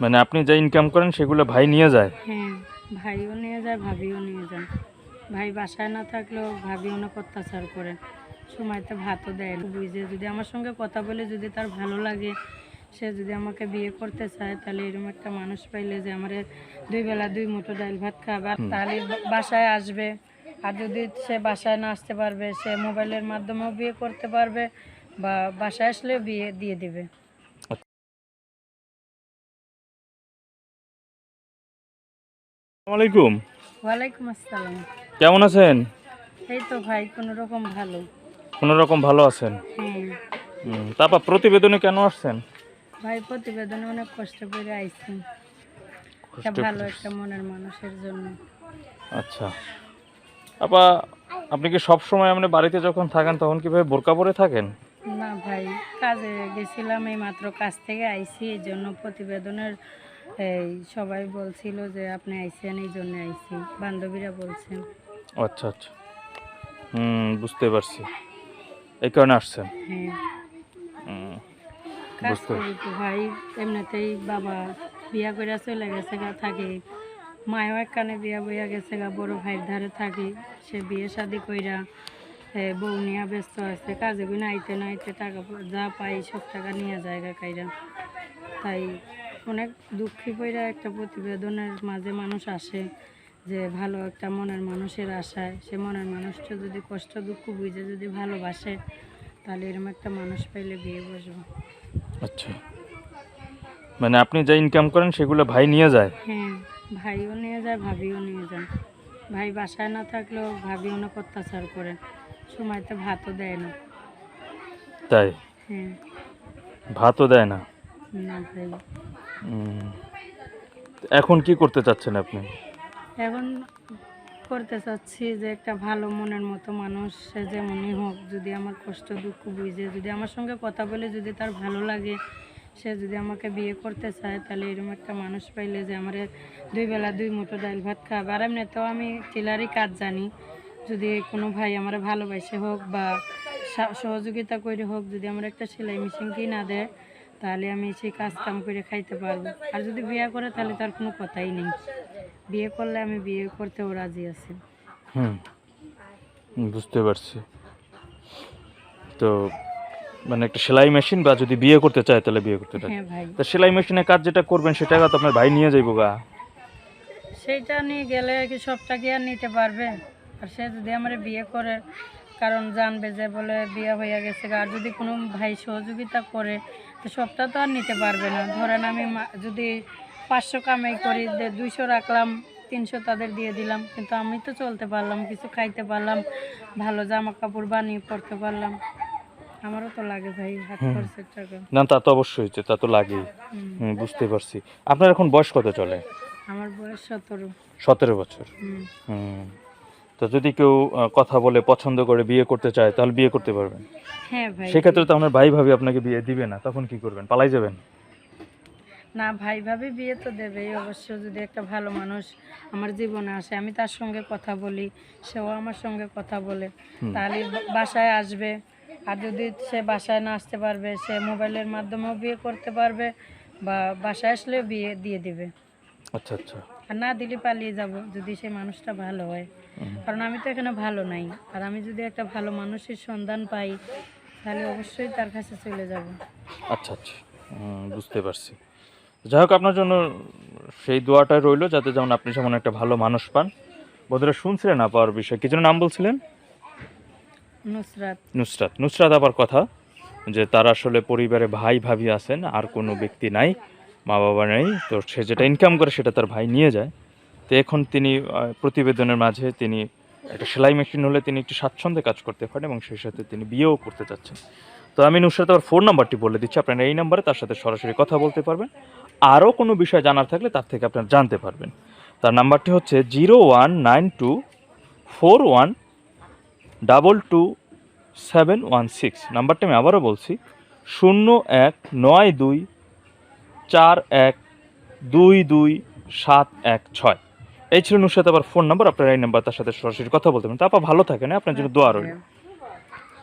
মানে আপনি যা ইনকাম করেন সেগুলো ভাই নিয়ে যায়? হ্যাঁ ভাইও নিয়ে যায় ভাবিও নিয়ে যায়। ভাই বাসায় না থাকলেও ভাবি অনেক অত্যাচার করে। সময়তে ভাতও দেয় না। বুঝে যদি আমার সঙ্গে কথা বলে যদি তার ভালো লাগে সে যদি আমাকে বিয়ে করতে চায় তাহলে এরকম একটা মানুষ পাইলে যে আমার দুই বেলা দুই মুঠো ডাল ভাত খাবে। তাহলে বাসায় আসবে। আর যদি সে বাসায় না আসতে পারবে সে মোবাইলের মাধ্যমেও বিয়ে করতে পারবে বা বাসায় আসলেও বিয়ে দিয়ে দিবে। আসসালামাইকুম ওয়ালাইকুম আসসালাম। কেমন আছেন? এই তো ভাই কোনো রকম ভালো কোনো রকম ভালো আছেন তারপর প্রতিবেদনে কেন আসছেন? ভাই প্রতিবেদনে অনেক কষ্ট করে আইছি। ভালো একটা মনের মানুষের জন্য। আচ্ছা। আপা আপনি কি সব সময় আপনি বাড়িতে যখন থাকেন তখন কীভাবে বোরকা পরে থাকেন? না ভাই কাজে গেছিলাম এই মাত্র কাজ থেকে আইছি এই জন্য প্রতিবেদনের এই সবাই বলছিল যে আপনি আইছেন এই জন্য আইছি। বান্ধবীরা বলছেন আচ্ছা আচ্ছা। হুম বুঝতে পারছি। এই কারণে আসছেন? হ্যাঁ। কাজ করি তো ভাই এমনিতেই বাবা বিয়া করে চলে গেছে গা থাকি। মায়ও একখানে বিয়া বইয়া গেছে গা বড় ভাইয়ের ধারে থাকি। সে বিয়ে শাদি কইরা বউ নিয়ে ব্যস্ত আছে কাজে গুলো আইতে না আইতে টাকা যা পাই সব টাকা নিয়ে যায় গা কাইরা। তাই অনেক দুঃখী পইরা একটা প্রতিবেদনের মাঝে মানুষ আসে যে ভালো একটা মনের মানুষের আশায়। সে মনের মানুষটা যদি কষ্ট দুঃখ বুঝে যদি ভালোবাসে তাহলে এরকম একটা মানুষ পাইলে বিয়ে বসবো। আচ্ছা। মানে আপনি যা ইনকাম করেন সেগুলো ভাই নিয়ে যায়? হ্যাঁ ভাইও নিয়ে যায় ভাবিও নিয়ে যায়। ভাই বাসায় না থাকলেও ভাবি অনেক অত্যাচার করে। সময়তে ভাতও দেয় না। তাই? হ্যাঁ। ভাতও দেয় না? না ভাই। এখন কি করতে চাচ্ছেন আপনি? এখন করতে চাচ্ছি যে একটা ভালো মনের মতো মানুষ, সে যেমনই হোক, যদি আমার কষ্ট, দুঃখ বুঝে, যদি আমার সঙ্গে কথা বলে যদি তার ভালো লাগে, সে যদি আমাকে বিয়ে করতে চায়, তাহলে এরকম একটা মানুষ পাইলে যে আমার দুই বেলা দুই মুঠো ডাল ভাত খাবে আর এমনিতেও আমি টেলারই কাজ জানি, যদি কোনো ভাই আমার ভালোবাসে হোক বা সহযোগিতা করে হোক, যদি আমার একটা সেলাই মেশিন কিনা দেয় তাহলে আমি সেই কাজ কাম করে খাইতে পারব। আর যদি বিয়ে করে তাহলে তার কোনো কথাই নেই। বিয়ে করলে আমি বিয়ে করতেও রাজি আছি। হুম বুঝতে পারছি। তো মানে একটা সেলাই মেশিন বা যদি বিয়ে করতে চায় তাহলে বিয়ে করতে চায়। হ্যাঁ ভাই। তা সেলাই মেশিনের কাজ যেটা করবেন সেটা তো আপনার ভাই নিয়ে যাইব গা। সেইটা নিয়ে গেলে কি সবটা কি আর নিতে পারবে? আর সে যদি আমার বিয়ে করে কারণ জানবে যে বলে বিয়ে হয়ে গেছে আর যদি কোনো ভাই সহযোগিতা করে তো সবটা তো আর নিতে পারবে না। ধরেন আমি যদি পাঁচশো কামাই করি দুইশো রাখলাম তিনশো তাদের দিয়ে দিলাম কিন্তু আমি তো চলতে পারলাম কিছু খাইতে পারলাম ভালো জামা কাপড় বানিয়ে পরতে পারলাম। আমারও তো লাগে ভাই হাত খরচের টাকা। না তা তো অবশ্যই তা তো বুঝতে পারছি। আপনার এখন বয়স কত চলে? আমার বয়স সতেরো। সতেরো বছর। হুম। তো যদি কেউ কথা বলে পছন্দ করে বিয়ে করতে চায় তাহলে বিয়ে করতে পারবেন। হ্যাঁ ভাই। সেক্ষেত্রে তো আপনার ভাই ভাবি আপনাকে বিয়ে দিবে না তখন কি করবেন? পালাই যাবেন? না ভাই ভাবি বিয়ে তো দেবেই অবশ্য যদি একটা ভালো মানুষ আমার জীবনে আসে আমি তার সঙ্গে কথা বলি সেও আমার সঙ্গে কথা বলে। তাহলে বাসায় আসবে আর যদি সে বাসায় না আসতে পারবে সে মোবাইলের মাধ্যমেও বিয়ে করতে পারবে বা বাসায় আসলে বিয়ে দিয়ে দিবে। আচ্ছা আচ্ছা। আর না দিলে পালিয়ে যাব যদি সে মানুষটা ভালো হয়। কারণ আমি তো এখানে ভালো নাই। আর আমি যদি একটা ভালো মানুষের সন্ধান পাই তাহলে অবশ্যই তার কাছে চলে যাব। আচ্ছা আচ্ছা। বুঝতে পারছি। যাই হোক আপনার জন্য সেই দোয়াটাই রইল যাতে যেমন আপনি যেমন একটা ভালো মানুষ পান। বন্ধুরা শুনছিলেন আপার বিষয়ে? কিছু নাম বলছিলেন? নুসরাত। নুসরাত। নুসরাত আবার কথা যে তার আসলে পরিবারে ভাই ভাবি আছেন আর কোনো ব্যক্তি নাই। মা বাবা নেই, তো সে যেটা ইনকাম করে সেটা তার ভাই নিয়ে যায়। তো এখন তিনি প্রতিবেদনের মাঝে তিনি একটা সেলাই মেশিন হলে তিনি একটু স্বাচ্ছন্দ্যে কাজ করতে পারেন এবং সেই সাথে তিনি বিয়েও করতে চাচ্ছেন। তো আমি নুসরাত আবার ফোন নাম্বারটি বলে দিচ্ছি, আপনারা এই নাম্বারে তার সাথে সরাসরি কথা বলতে পারবেন। আরও কোনো বিষয় জানার থাকলে তার থেকে আপনারা জানতে পারবেন। তার নাম্বারটি হচ্ছে zero one nine two four one double two seven one six. নাম্বারটা আমি আবারও বলছি, শূন্য এক নয় দুই চার এক দুই দুই সাত এক ছয়। এই ছিল নুসরাত আবার ফোন নাম্বার আপনার এই নাম্বার তার সাথে সরাসরি কথা বলতে পারেন। তারপর ভালো থাকে না আপনার জন্য দোয়া রইল।